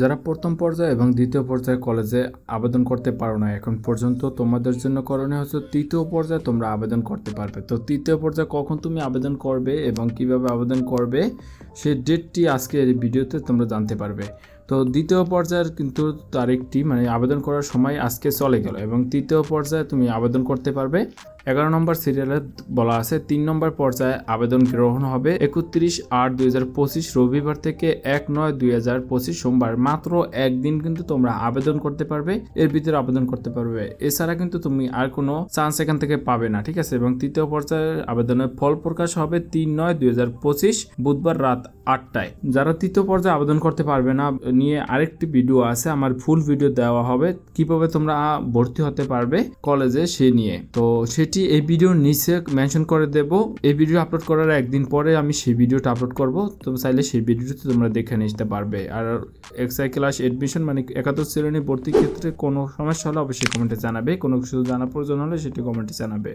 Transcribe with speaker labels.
Speaker 1: যারা প্রথম পর্যায়ে এবং দ্বিতীয় পর্যায়ে কলেজে আবেদন করতে পারো না, এখন পর্যন্ত তোমাদের জন্য করণীয় হচ্ছে তৃতীয় পর্যায়ে তোমরা আবেদন করতে পারবে। তো তৃতীয় পর্যায়ে কখন তুমি আবেদন করবে এবং কীভাবে আবেদন করবে সেই ডেটটি আজকে এই ভিডিওতে তোমরা জানতে পারবে। তো দ্বিতীয় পর্যায়ের কিন্তু তারিখটি মানে আবেদন করার সময় আজকে চলে গেল এবং তৃতীয় পর্যায়ে তুমি আবেদন করতে পারবে। এগারো নম্বর সিরিয়ালে বলা আছে, তিন নম্বর পর্যায়ে আবেদন গ্রহণ হবে একত্রিশ আট দুই রবিবার থেকে এক নয় দুই সোমবার। মাত্র একদিন কিন্তু তোমরা আবেদন করতে পারবে, এর ভিতরে আবেদন করতে পারবে। এছাড়া কিন্তু তুমি আর কোনো চান্স এখান থেকে পাবে না, ঠিক আছে? এবং তৃতীয় পর্যায়ের আবেদনের ফল প্রকাশ হবে তিন নয় দুই বুধবার রাত আটটায়। যারা তৃতীয় পর্যায়ে আবেদন করতে পারবে না, নিয়ে আরেকটি ভিডিও আছে, আমার ফুল ভিডিও দেওয়া হবে। কীভাবে তোমরা ভর্তি হতে পারবে কলেজে সে নিয়ে। তো সেটি এই ভিডিওর নিচে মেনশন করে দেব। এই ভিডিও আপলোড করার একদিন পরে আমি সেই ভিডিওটা আপলোড করব। তো চাইলে সেই ভিডিওটি তোমরা দেখে নিতে পারবে। আর এক্সাই ক্লাস এডমিশন মানে একাদশ শ্রেণি ভর্তির ক্ষেত্রে কোনো সমস্যা হলে অবশ্যই কমেন্টে জানাবে। কোনো কিছু জানার প্রয়োজন হলে সেটি কমেন্টে জানাবে।